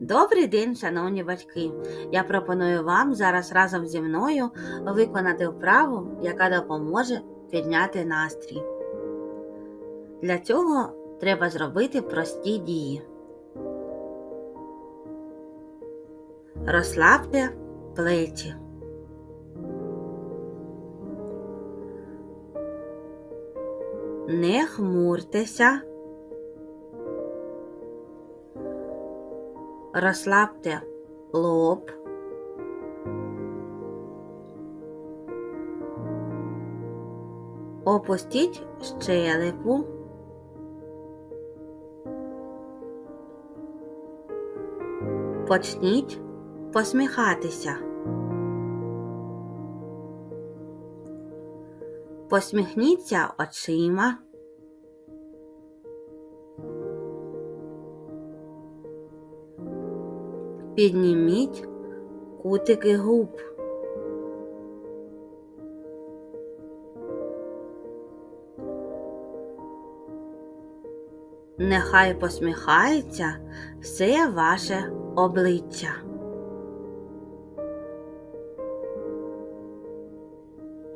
Добрий день, шановні батьки! Я пропоную вам зараз разом зі мною виконати вправу, яка допоможе підняти настрій. Для цього треба зробити прості дії. Розслабте плечі. Не хмуртеся. Розслабте лоб. Опустіть щелепу. Почніть посміхатися. Посміхніться очима. Підніміть кутики губ. Нехай посміхається все ваше обличчя.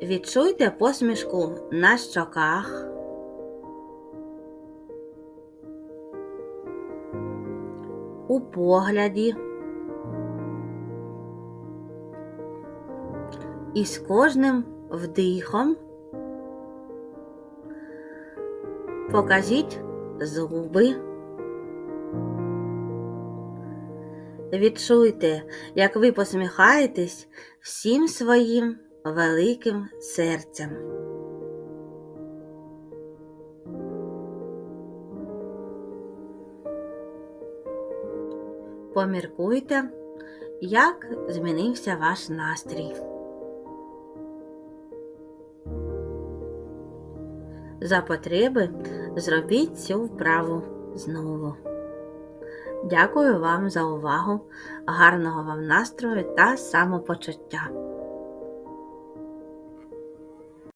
Відчуйте посмішку на щоках. У погляді. І з кожним вдихом покажіть зуби. Відчуйте, як ви посміхаєтесь всім своїм великим серцем. Поміркуйте, як змінився ваш настрій. За потреби зробіть цю вправу знову. Дякую вам за увагу, гарного вам настрою та самопочуття.